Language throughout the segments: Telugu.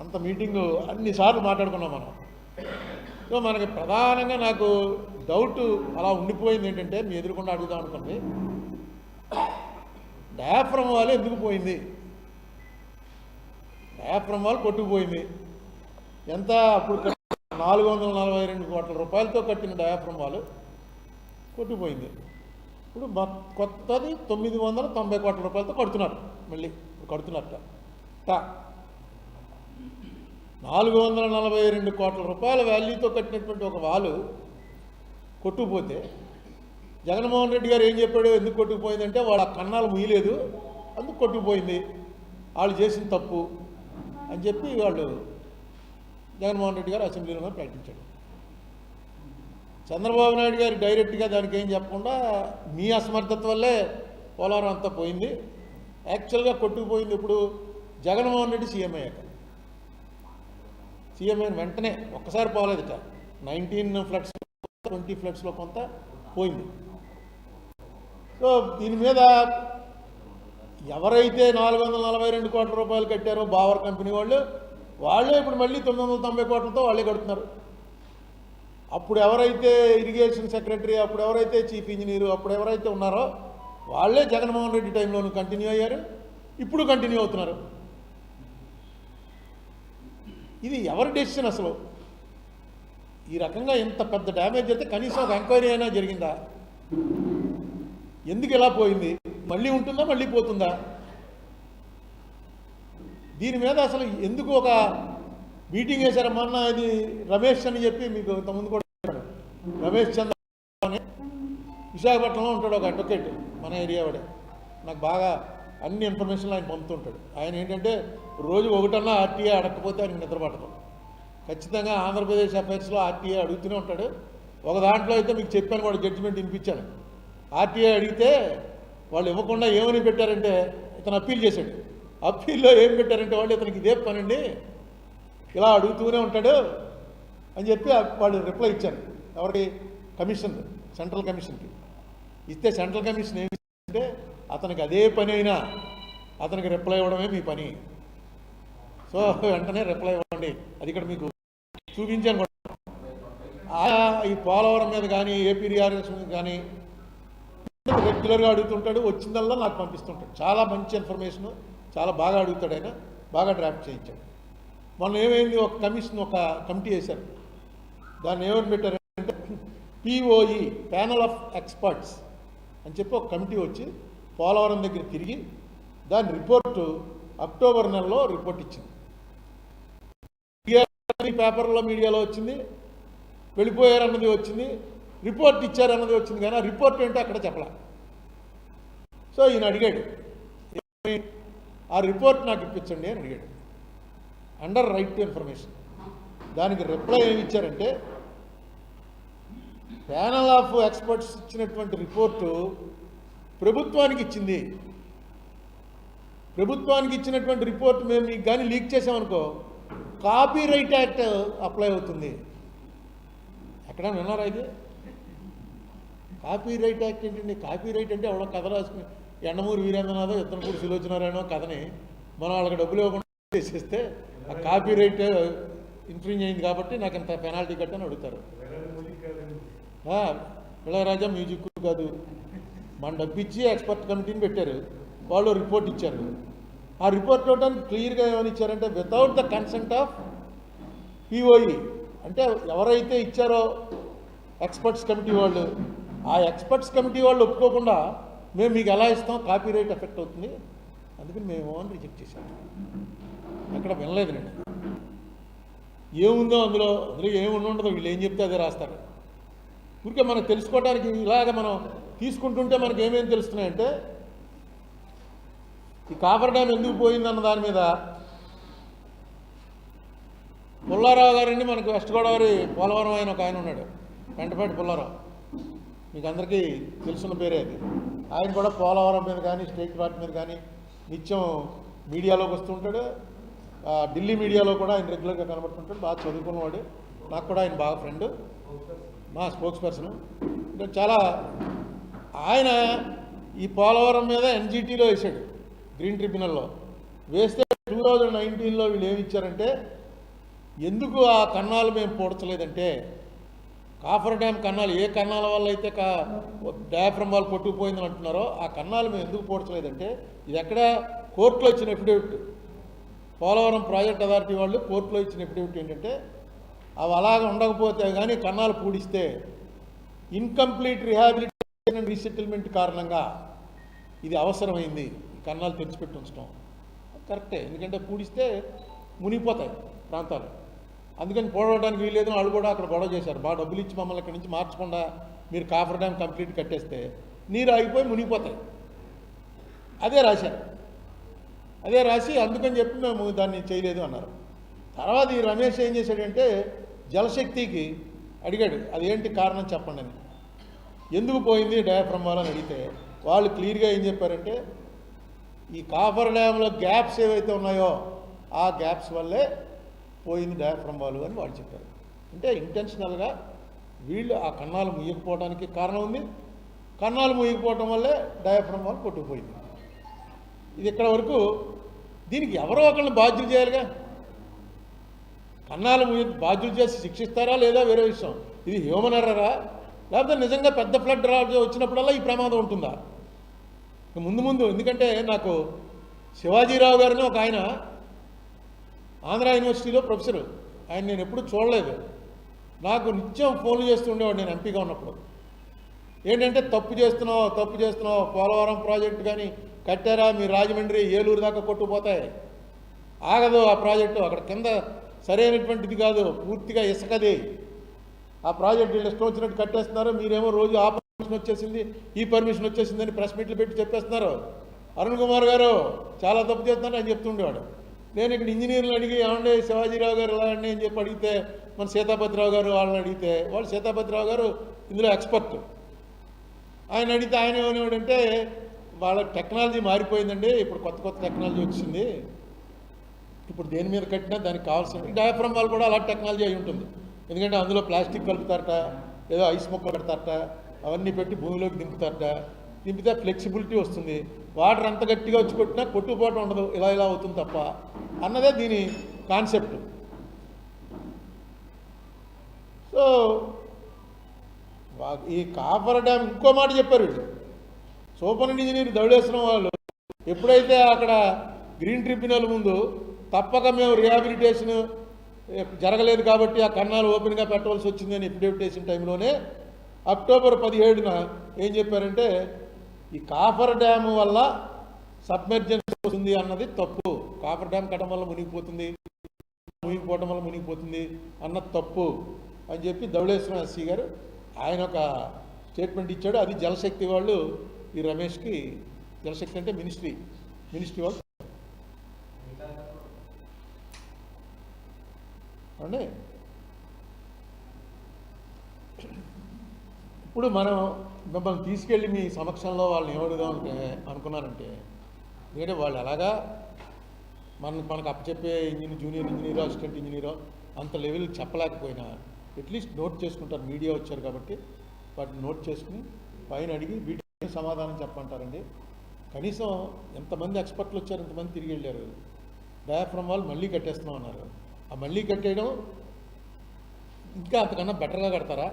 అంత మీటింగు అన్నిసార్లు మాట్లాడుకున్నాం మనం. సో మనకి ప్రధానంగా నాకు డౌట్ అలా ఉండిపోయింది ఏంటంటే మీ ఎదురుకుండా అడుగుదాం అనుకోండి. డయాఫ్రమ్ వాళ్ళు ఎందుకు పోయింది? డయాఫ్రమ్ వాళ్ళు కొట్టుకుపోయింది. ఎంత అప్పుడు నాలుగు వందల నలభై రెండు కోట్ల రూపాయలతో కట్టిన డయాఫ్రమ్ వాళ్ళు కొట్టుకుపోయింది. ఇప్పుడు కొత్తది తొమ్మిది వందల తొంభై కోట్ల రూపాయలతో కడుతున్నారు. మళ్ళీ ఇప్పుడు కడుతున్నట్ట నాలుగు వందల నలభై రెండు కోట్ల రూపాయల వాల్యూతో కట్టినటువంటి ఒక వాలు కొట్టుకుపోతే జగన్మోహన్ రెడ్డి గారు ఏం చెప్పాడు ఎందుకు కొట్టుకుపోయిందంటే వాళ్ళ కన్నాలు ముయ్యలేదు అందుకు కొట్టుకుపోయింది. వాళ్ళు చేసిన తప్పు అని చెప్పి వాళ్ళు జగన్మోహన్ రెడ్డి గారు అసెంబ్లీలో ప్రకటించాడు. చంద్రబాబు నాయుడు గారు డైరెక్ట్గా దానికి ఏం చెప్పకుండా మీ అసమర్థత వల్లే పోలవరం అంతా పోయింది. యాక్చువల్గా కొట్టుకుపోయింది ఇప్పుడు జగన్మోహన్ రెడ్డి సీఎం అయ్యాక. సీఎం అయిన వెంటనే ఒక్కసారి పోలేదుట నైన్టీన్ ఫ్లడ్స్ ట్వంటీ ఫ్లడ్స్లో కొంత పోయింది. సో దీని మీద ఎవరైతే నాలుగు వందల నలభై రెండు కోట్ల రూపాయలు కట్టారో బావర్ కంపెనీ వాళ్ళు వాళ్ళే ఇప్పుడు మళ్ళీ తొమ్మిది వందల తొంభై కోట్లతో వాళ్ళే కడుతున్నారు. అప్పుడు ఎవరైతే ఇరిగేషన్ సెక్రటరీ అప్పుడు ఎవరైతే చీఫ్ ఇంజనీరు అప్పుడు ఎవరైతే ఉన్నారో వాళ్ళే జగన్మోహన్ రెడ్డి టైంలోనూ కంటిన్యూ అయ్యారు. ఇప్పుడు కంటిన్యూ అవుతున్నారు. ఇది ఎవరి డెసిషన్ అసలు? ఈ రకంగా ఇంత పెద్ద డ్యామేజ్ అయితే కనీసం ఒక ఎంక్వైరీ అయినా జరిగిందా? ఎందుకు ఇలా పోయింది? మళ్ళీ ఉంటుందా? మళ్ళీ పోతుందా? దీని మీద అసలు ఎందుకు ఒక మీటింగ్ వేశారు మొన్న ఇది రమేష్ అని చెప్పి మీకు ఇంతకుముందు కూడా రమేష్ చంద్ర అని విశాఖపట్నంలో ఉంటాడు ఒక అడ్వకేట్ మన ఏరియా వాడే. నాకు బాగా అన్ని ఇన్ఫర్మేషన్లు ఆయన పంపుతుంటాడు. ఆయన ఏంటంటే రోజు ఒకటన్నా ఆర్టీఏ అడగకపోతే ఆయన నిద్రపట్టడం ఖచ్చితంగా ఆంధ్రప్రదేశ్ అఫైర్స్లో ఆర్టీఏ అడుగుతూనే ఉంటాడు. ఒక దాంట్లో అయితే మీకు చెప్పాను వాడు జడ్జిమెంట్ వినిపించాను. ఆర్టీఐ అడిగితే వాళ్ళు ఇవ్వకుండా ఏమని పెట్టారంటే ఇతను అప్పీల్ చేశాడు. అప్పీల్లో ఏం పెట్టారంటే వాళ్ళు ఇతనికి ఇదే పనండి ఇలా అడుగుతూనే ఉంటాడు అని చెప్పి వాళ్ళు రిప్లై ఇచ్చారు. ఎవరికి? కమిషన్ సెంట్రల్ కమిషన్కి. ఇస్తే సెంట్రల్ కమిషన్ ఏమి అంటే అతనికి అదే పని అయినా అతనికి రిప్లై ఇవ్వడమే మీ పని. సో వెంటనే రిప్లై ఇవ్వండి. అది ఇక్కడ మీకు చూపించాను ఈ పోలవరం మీద కానీ ఏపీ రిఆర్ఎస్ మీద కానీ రెగ్యులర్గా అడుగుతుంటాడు? వచ్చిందల్లా నాకు పంపిస్తుంటాడు. చాలా మంచి ఇన్ఫర్మేషన్ చాలా బాగా అడుగుతాడు ఆయన. బాగా డ్రాఫ్ట్ చేయించాడు. మొన్న ఏమైంది? ఒక కమిషన్ ఒక కమిటీ వేశారు. దాన్ని ఏమని పెట్టారంటే పిఓఈ ప్యానల్ ఆఫ్ ఎక్స్పర్ట్స్ అని చెప్పి ఒక కమిటీ వచ్చి పోలవరం దగ్గర తిరిగి దాని రిపోర్టు అక్టోబర్ నెలలో రిపోర్ట్ ఇచ్చింది. పేపర్లో మీడియాలో వచ్చింది వెళ్ళిపోయారన్నది వచ్చింది రిపోర్ట్ ఇచ్చారన్నది వచ్చింది కానీ ఆ రిపోర్ట్ ఏంటో అక్కడ చెప్పలే. సో ఈయన అడిగాడు ఆ రిపోర్ట్ నాకు ఇప్పించండి అని అడిగాడు. Under right to information. దానికి రిప్లై ఏమి ఇచ్చారంటే ప్యానల్ ఆఫ్ ఎక్స్పర్ట్స్ ఇచ్చినటువంటి రిపోర్టు ప్రభుత్వానికి ఇచ్చింది. ప్రభుత్వానికి ఇచ్చినటువంటి రిపోర్ట్ మేము మీకు కానీ లీక్ చేసామనుకో కాపీ రైట్ యాక్ట్ అప్లై అవుతుంది. ఎక్కడ విన్నారా ఇది? కాపీ రైట్ యాక్ట్ ఏంటండి? కాపీ రైట్ అంటే ఎవడో కథ రాసుకుని ఎండమూరి వీరేంద్రనాథో ఇద్దరు సులోచనారాయణో కథని మనం వాళ్ళకి డబ్బులు ఇవ్వకుండా చేసేస్తే ఆ కాపీ రైట్ ఇన్ఫ్రింజ్ అయింది కాబట్టి నాకు ఇంత పెనాల్టీ కట్టని అడుగుతారు. ఆ, ఇళయరాజా మ్యూజిక్ కాదు. మన డబ్బిచ్చి ఎక్స్పర్ట్ కమిటీని పెట్టారు. వాళ్ళు రిపోర్ట్ ఇచ్చారు. ఆ రిపోర్ట్ ఇవ్వడానికి క్లియర్గా ఏమని ఇచ్చారంటే without the consent of POE అంటే ఎవరైతే ఇచ్చారో ఎక్స్పర్ట్స్ కమిటీ వాళ్ళు ఆ ఎక్స్పర్ట్స్ కమిటీ వాళ్ళు ఒప్పుకోకుండా మేము మీకు ఎలా ఇస్తాం కాపీ రైట్ ఎఫెక్ట్ అవుతుంది. అందుకని మేము అని రిజెక్ట్ చేశాం. అక్కడ వినలేదు నేను. ఏముందో అందులో అందులో ఏమి ఉండదో వీళ్ళు ఏం చెప్తే అదే రాస్తారు. ఊరికే మనం తెలుసుకోవడానికి ఇలాగ మనం తీసుకుంటుంటే మనకి ఏమేమి తెలుస్తున్నాయంటే ఈ కాపర్ డ్యామ్ ఎందుకు పోయిందన్న దాని మీద పుల్లారావు గారండి మనకి వెస్ట్ గోదావరి పోలవరం ఆయన ఒక ఆయన ఉన్నాడు వెంటపాటి పుల్లారావు. మీకు అందరికీ తెలుసున్న పేరే అది. ఆయన కూడా పోలవరం మీద కానీ స్టేట్ పార్టీ మీద కానీ నిత్యం మీడియాలోకి వస్తుంటాడు ఢిల్లీ మీడియాలో కూడా ఆయన రెగ్యులర్గా కనబడుతుంటాడు బాగా చదువుకున్నవాడు. నాకు కూడా ఆయన బాగా ఫ్రెండ్ మా స్పోక్స్ పర్సన్. చాలా ఆయన ఈ పోలవరం మీద ఎన్జిటీలో వేశాడు గ్రీన్ ట్రిబ్యునల్లో. వేస్తే టూ థౌజండ్ నైన్టీన్లో వీళ్ళు ఏమిచ్చారంటే ఎందుకు ఆ కన్నాలు మేము పూడ్చలేదంటే కాఫర్ డ్యామ్ కన్నాలు ఏ కన్నాల వల్ల అయితే కా డయాఫ్రమ్ వాళ్ళు కొట్టుకుపోయిందని అంటున్నారో ఆ కన్నాలు మేము ఎందుకు పూడ్చలేదంటే ఇది ఎక్కడ కోర్టులో ఇచ్చిన ఎఫిడేవిట్. పోలవరం ప్రాజెక్ట్ అథారిటీ వాళ్ళు కోర్టులో ఇచ్చిన ఎఫిడేవిట్ ఏంటంటే అవి అలాగ ఉండకపోతే కానీ కన్నాలు పూడిస్తే incomplete rehability rehabilitation and resettlement కారణంగా ఇది అవసరమైంది. కన్నాలు తెచ్చిపెట్టి ఉంచడం కరెక్టే. ఎందుకంటే పూడిస్తే మునిగిపోతాయి ప్రాంతాలు. అందుకని పోడవడానికి వీలేదు వాళ్ళు కూడా అక్కడ గొడవ చేశారు. బాగా డబ్బులు ఇచ్చి మమ్మల్ని అక్కడి నుంచి మార్చకుండా మీరు కాఫర్ డ్యామ్ కంప్లీట్ కట్టేస్తే నీరు ఆగిపోయి మునిగిపోతాయి. అదే రాశారు అదే రాసి అందుకని చెప్పి మేము దాన్ని చేయలేదు అన్నారు. తర్వాత ఈ రమేష్ ఏం చేశాడంటే జలశక్తికి అడిగాడు. అదేంటి కారణం చెప్పండి అని. ఎందుకు పోయింది డయాఫ్రమ్ వాళ్ళని అడిగితే వాళ్ళు క్లియర్గా ఏం చెప్పారంటే ఈ కాఫర్ డ్యామ్లో గ్యాప్స్ ఏవైతే ఉన్నాయో ఆ గ్యాప్స్ వల్లే పోయింది డయాఫ్రమ్ వాళ్ళు అని వాళ్ళు చెప్పారు. అంటే ఇంటెన్షనల్గా వీళ్ళు ఆ కన్నాలు ముయ్యకపోవడానికి కారణం ఉంది. కన్నాలు ముయ్యకపోవటం వల్లే డయాఫ్రమ్ వాళ్ళు కొట్టుకుపోయింది. ఇది ఇక్కడ వరకు దీనికి ఎవరో ఒకరిని బాధ్యులు చేయాలిగా? కన్నాలు ముయ్య బాధ్యులు చేసి శిక్షిస్తారా లేదా వేరే విషయం? ఇది హ్యూమన్ ఎర్రరా లేకపోతే నిజంగా పెద్ద ఫ్లడ్ వచ్చినప్పుడల్లా ఈ ప్రమాదం ఉంటుందా? ముందు ముందు ఎందుకంటే నాకు శివాజీరావు గారిని ఒక ఆయన ఆంధ్ర యూనివర్సిటీలో ప్రొఫెసర్. ఆయన నేను ఎప్పుడు చూడలేదు. నాకు నిత్యం ఫోన్లు చేస్తూ ఉండేవాడు నేను ఎంపీగా ఉన్నప్పుడు. ఏంటంటే తప్పు చేస్తున్నావు తప్పు చేస్తున్నావు పోలవరం ప్రాజెక్టు కానీ కట్టారా మీ రాజమండ్రి ఏలూరు దాకా కొట్టుకుపోతాయి. ఆగదు ఆ ప్రాజెక్టు అక్కడ కింద సరైనటువంటిది కాదు పూర్తిగా ఇసుకది. ఆ ప్రాజెక్ట్ వీళ్ళు ఇష్టం వచ్చినట్టు కట్టేస్తున్నారు మీరేమో రోజు ఆ పర్మిషన్ వచ్చేసింది ఈ పర్మిషన్ వచ్చేసిందని ప్రెస్ మీట్లు పెట్టి చెప్పేస్తున్నారు. అరుణ్ కుమార్ గారు చాలా తప్పు చేస్తున్నారు అని చెప్తుండేవాడు. నేను ఇక్కడ ఇంజనీర్లు అడిగి ఏమండే శివాజీరావు గారు ఎలా అండి అని చెప్పి అడిగితే మన సీతాపతిరావు గారు వాళ్ళని అడిగితే వాళ్ళు సీతాపతిరావు గారు ఇందులో ఎక్స్పర్ట్ ఆయన అడిగితే ఆయన ఏమనేవాడంటే వాళ్ళ టెక్నాలజీ మారిపోయిందండి ఇప్పుడు కొత్త కొత్త టెక్నాలజీ వచ్చింది. ఇప్పుడు దేని మీద కట్టినా దానికి కావాల్సిన డయాఫ్రమ్ వాళ్ళు కూడా అలా టెక్నాలజీ అయి ఉంటుంది. ఎందుకంటే అందులో ప్లాస్టిక్ కలుపుతారట ఏదో ఐస్ మొక్క పెడతారట అవన్నీ పెట్టి భూమిలోకి దింపుతారట. దింపితే ఫ్లెక్సిబిలిటీ వస్తుంది. వాటర్ ఎంత గట్టిగా వచ్చి కొట్టినా కొట్టుకుపోవటం ఉండదు. ఇలా ఇలా అవుతుంది తప్ప. అన్నదే దీని కాన్సెప్ట్. సో ఈ కాపర్ డ్యామ్ ఇంకో మాట చెప్పారు వీళ్ళు. సూపర్ ఇంజనీర్ దౌడేసిన వాళ్ళు. ఎప్పుడైతే అక్కడ గ్రీన్ ట్రిబ్యునల్ ముందు తప్పక మేము రిహాబిలిటేషన్ జరగలేదు కాబట్టి ఆ కన్నాలు ఓపెన్గా పెట్టవలసి వచ్చిందని ఎఫిడేవిటేషన్ టైంలోనే అక్టోబర్ పదిహేడున ఏం చెప్పారంటే ఈ కాఫర్ డ్యామ్ వల్ల సబ్మెర్జెన్స్ వస్తుంది అన్నది తప్పు. కాఫర్ డ్యామ్ కట్టడం వల్ల మునిగిపోతుంది మునిగిపోవడం వల్ల మునిగిపోతుంది అన్నది తప్పు అని చెప్పి ధవళేశ్వరం ఎస్సీ గారు ఆయన ఒక స్టేట్మెంట్ ఇచ్చాడు. అది జలశక్తి వాళ్ళు ఈ రమేష్కి జలశక్తి అంటే మినిస్ట్రీ మినిస్ట్రీ వాళ్ళు అండి? ఇప్పుడు మనం మిమ్మల్ని తీసుకెళ్ళి మీ సమక్షంలో వాళ్ళని ఏమడుగుదాం అంటే అనుకున్నారంటే ఎందుకంటే వాళ్ళు ఎలాగా మన మనకు అప్పచెప్పే ఇంజనీర్ జూనియర్ ఇంజనీరో అసిస్టెంట్ ఇంజనీరో అంత లెవెల్ చెప్పలేకపోయినా అట్లీస్ట్ నోట్ చేసుకుంటారు మీడియా వచ్చారు కాబట్టి వాటిని నోట్ చేసుకుని పైన అడిగి వీటికి సమాధానం చెప్పంటారండి కనీసం ఎంతమంది ఎక్స్పర్ట్లు వచ్చారు ఎంతమంది తిరిగి వెళ్ళారు డయాఫ్రమ్ వాళ్ళు మళ్ళీ కట్టేస్తున్నాం అన్నారు మళ్ళీ కట్టేయడం ఇంకా అంతకన్నా బెటర్గా కడతారా?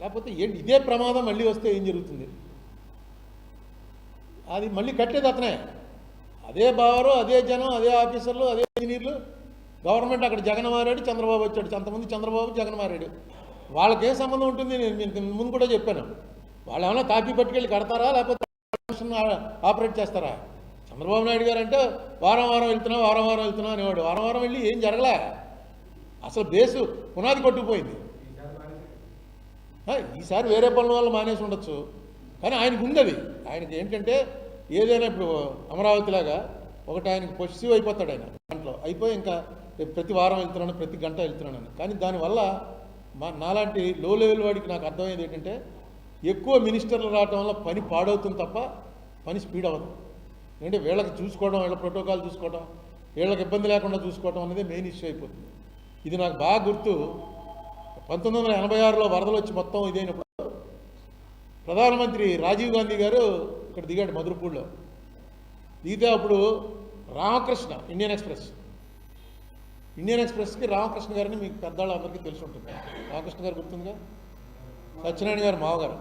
లేకపోతే ఏంటి ఇదే ప్రమాదం మళ్ళీ వస్తే ఏం జరుగుతుంది? అది మళ్ళీ కట్టేది అతనే. అదే బావరు అదే జనం అదే ఆఫీసర్లు అదే ఇంజనీర్లు. గవర్నమెంట్ అక్కడ జగన్ మారాడు చంద్రబాబు వచ్చాడు. అంతమంది చంద్రబాబు జగన్ మారాడు వాళ్ళకేం సంబంధం ఉంటుంది? నేను ముందు కూడా చెప్పాను. వాళ్ళు ఏమైనా కాపీ పట్టుకెళ్ళి కడతారా? లేకపోతే ఆపరేట్ చేస్తారా? చంద్రబాబు నాయుడు గారు అంటే వారం వారం వెళ్తున్నా వారం వారం వెళ్తున్నా అనేవాడు. వారం వారం వెళ్ళి ఏం జరగలే? అసలు బేసు పునాది కొట్టుకుపోయింది ఈసారి వేరే పనుల వల్ల మానేసి ఉండొచ్చు. కానీ ఆయనకు ఉంది అది ఆయనకి ఏంటంటే ఏదైనా ఇప్పుడు అమరావతిలాగా ఒకటి ఆయనకి పొసిటివ్ అయిపోతాడు ఆయన. దాంట్లో అయిపోయి ఇంకా రేపు ప్రతి వారం వెళ్తున్నాను ప్రతి గంట వెళ్తున్నాను కానీ దానివల్ల మా నాలాంటి లో లెవెల్ వాడికి నాకు అర్థమయ్యేది ఏంటంటే ఎక్కువ మినిస్టర్లు రావటం వల్ల పని పాడవుతుంది తప్ప పని స్పీడ్ అవ్వదు. ఏంటంటే వీళ్ళకి చూసుకోవడం వీళ్ళ ప్రోటోకాల్ చూసుకోవడం వీళ్ళకి ఇబ్బంది లేకుండా చూసుకోవడం అనేది మెయిన్ ఇష్యూ అయిపోతుంది. ఇది నాకు బాగా గుర్తు. పంతొమ్మిది వందల ఎనభై ఆరులో వరదలు వచ్చి మొత్తం ఇదైనప్పుడు ప్రధానమంత్రి రాజీవ్ గాంధీ గారు ఇక్కడ దిగాడు మధురపూడిలో. దిగితే అప్పుడు రామకృష్ణ ఇండియన్ ఎక్స్ప్రెస్. ఇండియన్ ఎక్స్ప్రెస్కి రామకృష్ణ గారిని మీకు పెద్దవాళ్ళందరికీ తెలిసి ఉంటుంది. రామకృష్ణ గారు గుర్తుందిగా? సత్యనారాయణ గారు మావగారు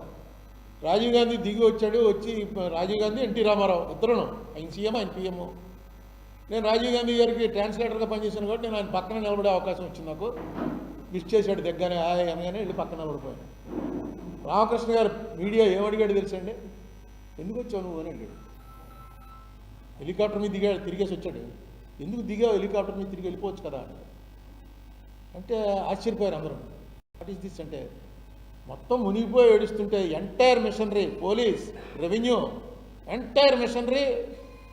రాజీవ్ గాంధీ దిగి వచ్చాడు వచ్చి రాజీవ్ గాంధీ ఎన్టీ రామారావు ఇద్దరును ఆయన సీఎం ఆయన పిఎం. నేను రాజీవ్ గాంధీ గారికి ట్రాన్స్లేటర్గా పనిచేశాను కాబట్టి నేను ఆయన పక్కన నిలబడే అవకాశం వచ్చింది నాకు. మిస్ చేశాడు దగ్గరనే హాయ్ అనగానే వెళ్ళి పక్కన నిలబడిపోయాను. రామకృష్ణ గారు మీడియా ఏమడిగాడు తెలుసండి? ఎందుకు వచ్చావు నువ్వు? అని అడిగాడు. హెలికాప్టర్ మీద దిగాడు తిరిగేసి వచ్చాడు. ఎందుకు దిగావు హెలికాప్టర్ మీద తిరిగి వెళ్ళిపోవచ్చు కదా? అంటే ఆశ్చర్యపోయారు అందరూ. What is this? అంటే మొత్తం మునిగిపోయి ఏడుస్తుంటే entire machinery police revenue entire machinery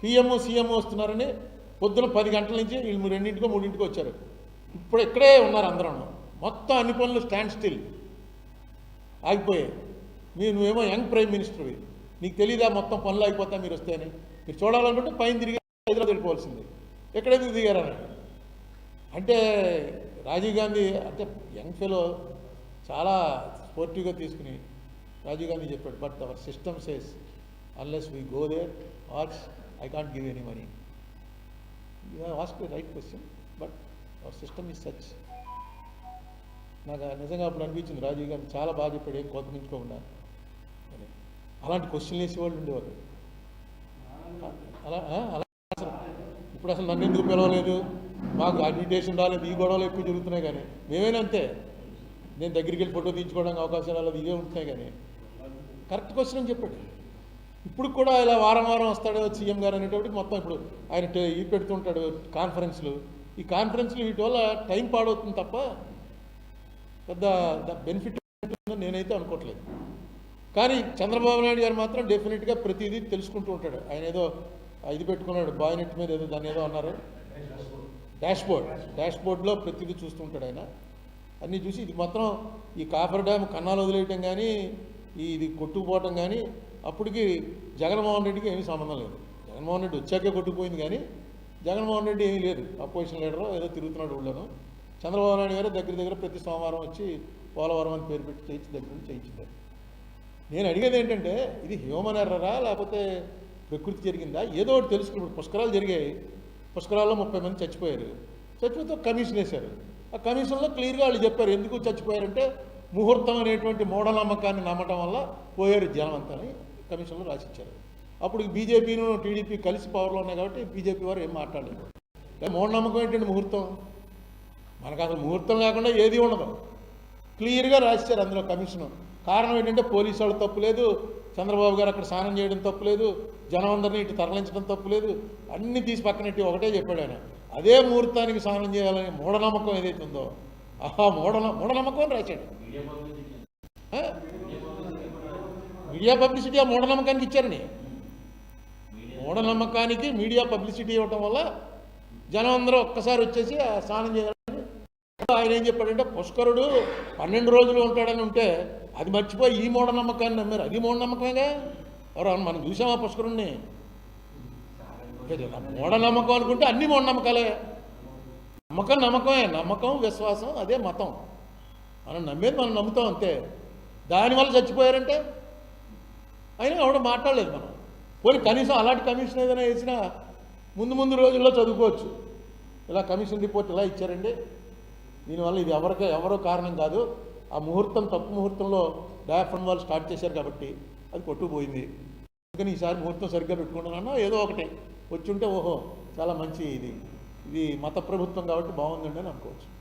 PMO CMO వస్తున్నారని పొద్దున పది గంటల నుంచి వీళ్ళు రెండింటికో మూడింటికో వచ్చారు. ఇప్పుడు ఇక్కడే ఉన్నారు అందరూ మొత్తం అన్ని పనులు స్టాండ్ స్టిల్ ఆగిపోయాయి. మీరు నువ్వేమో యంగ్ ప్రైమ్ మినిస్టర్వి. నీకు తెలీదా మొత్తం పనులు ఆగిపోతా మీరు వస్తేని మీరు చూడాలనుకుంటే పైన తిరిగి హైదరాబాద్ వెళ్ళిపోవాల్సింది. ఎక్కడైతే దిగారని? అంటే రాజీవ్ గాంధీ అంటే యంగ్ ఫెలో చాలా స్పోర్టివ్గా తీసుకుని రాజీవ్ గాంధీ చెప్పాడు but our system says unless we go there ours I can't give any money you have ask right question but our system is such నాకు నిజంగా అప్పుడు అనిపించింది రాజీవ్ గాంధీ చాలా బాగా చెప్పాడు ఏం కోతమించుకోకుండా అని. అలాంటి క్వశ్చన్ వేసేవాళ్ళు ఉండేవారు అలా అలా అసలు ఇప్పుడు అసలు నన్ను ఎందుకు పిలవలేదు? మాకు అడ్మిటేషన్ రాలేదు ఈ గొడవలు ఎక్కువ జరుగుతున్నాయి కానీ మేమేనంతే. అంతే నేను దగ్గరికి వెళ్ళి ఫోటో తీయించుకోవడానికి అవకాశాలు అలా ఇవే ఉంటున్నాయి కానీ. కరెక్ట్ క్వశ్చన్ అని చెప్పాడు. ఇప్పుడు కూడా ఇలా వారం వారం వస్తాడు సీఎం గారు అనేటప్పటికి మొత్తం ఇప్పుడు ఆయన ఇది పెడుతుంటాడు కాన్ఫరెన్స్లు. ఈ కాన్ఫరెన్స్లు వీటి వల్ల టైం పాడవుతుంది తప్ప పెద్ద బెనిఫిట్ ఉంటుందని నేనైతే అనుకోవట్లేదు. కానీ చంద్రబాబు నాయుడు గారు మాత్రం డెఫినెట్గా ప్రతిదీ తెలుసుకుంటూ ఉంటాడు. ఆయన ఏదో ఇది పెట్టుకున్నాడు బాయ్నెట్ మీద ఏదో దాన్ని ఏదో అన్నారు. Dash board. డాష్ బోర్డ్లో ప్రతిదీ చూస్తుంటాడు ఆయన. అన్నీ చూసి ఇది మాత్రం ఈ కాపర్ డ్యామ్ కన్నాలు వదిలేయటం కానీ ఇది కొట్టుకుపోవటం కానీ అప్పటికి జగన్మోహన్ రెడ్డికి ఏమీ సంబంధం లేదు. జగన్మోహన్ రెడ్డి వచ్చాకే కొట్టుకుపోయింది కానీ జగన్మోహన్ రెడ్డి ఏమీ లేదు. అపోజిషన్ లీడర్ ఏదో తిరుగుతున్నాడు ఊళ్ళోనూ. చంద్రబాబు నాయుడు గారు దగ్గర దగ్గర ప్రతి సోమవారం వచ్చి పోలవరం అని పేరు పెట్టి చేయించి దగ్గర నుంచి చేయించారు నేను అడిగేది ఏంటంటే ఇది హ్యూమన్ ఎర్రరా లేకపోతే ప్రకృతి జరిగిందా? ఏదో ఒకటి తెలుసుకుని పుష్కరాలు జరిగాయి. పుష్కరాల్లో ముప్పై మంది చచ్చిపోయారు. చచ్చిపోతే కమిషన్ వేశారు. ఆ కమిషన్లో క్లియర్గా వాళ్ళు చెప్పారు. ఎందుకు చచ్చిపోయారంటే ముహూర్తం అనేటువంటి మూఢనమ్మకాన్ని నమ్మటం వల్ల పోయారు జనం అంతా కమిషన్లో రాసిచ్చారు. అప్పుడు బీజేపీను టీడీపీ కలిసి పవర్లో ఉన్నాయి కాబట్టి బీజేపీ వారు ఏం మాట్లాడలేదు. మూఢనమ్మకం ఏంటంటే ముహూర్తం? మనకు అసలు ముహూర్తం లేకుండా ఏది ఉండదు. క్లియర్గా రాసిచ్చారు అందులో కమిషన్. కారణం ఏంటంటే పోలీసు వాళ్ళు తప్పు లేదు చంద్రబాబు గారు అక్కడ స్నానం చేయడం తప్పు లేదు జనం అందరినీ ఇటు తరలించడం తప్పు లేదు. అన్ని తీసి పక్కనెట్టి ఒకటే చెప్పాడు ఆయన. అదే ముహూర్తానికి స్నానం చేయాలని మూఢనమ్మకం ఏదైతే ఉందో ఆహా మూఢ మూఢనమ్మకం అని రాశాడు. మీడియా పబ్లిసిటీ ఆ మూఢనమ్మకానికి ఇచ్చారని మూఢనమ్మకానికి మీడియా పబ్లిసిటీ ఇవ్వటం వల్ల జనం అందరూ ఒక్కసారి వచ్చేసి ఆ స్నానం చేయాలని ఆయన ఏం చెప్పాడంటే పుష్కరుడు పన్నెండు రోజులు ఉంటాడని ఉంటే అది మర్చిపోయి ఈ మూఢనమ్మకాన్ని నమ్మారు. అది మూఢనమ్మకమేగా? ఎవరు మనం చూసామా పుష్కరుణ్ణి? మూఢనమ్మకం అనుకుంటే అన్ని మూఢనమ్మకాలే. నమ్మకం నమ్మకమే నమ్మకం విశ్వాసం అదే మతం. మనం నమ్మేది మనం నమ్ముతాం అంతే. దానివల్ల చచ్చిపోయారంటే? అయినా ఎవడ మాట్లాడలేదు మనం. పోనీ కనీసం అలాంటి కమిషన్ ఏదైనా వేసినా ముందు ముందు రోజుల్లో చదువుకోవచ్చు. ఇలా కమిషన్ రిపోర్ట్ ఇలా ఇచ్చారండి. దీనివల్ల ఇది ఎవరికో ఎవరో కారణం కాదు. ఆ ముహూర్తం తప్పు ముహూర్తంలో డయాఫ్రమ్ వాళ్ళు స్టార్ట్ చేశారు కాబట్టి అది కొట్టుకుపోయింది. అందుకని ఈసారి ముహూర్తం సరిగ్గా పెట్టుకుంటున్నాను ఏదో ఒకటి. వచ్చి ఉంటే ఓహో చాలా మంచి ఇది. ఇది మత ప్రభుత్వం కాబట్టి బాగుందండి అని అనుకోవచ్చు.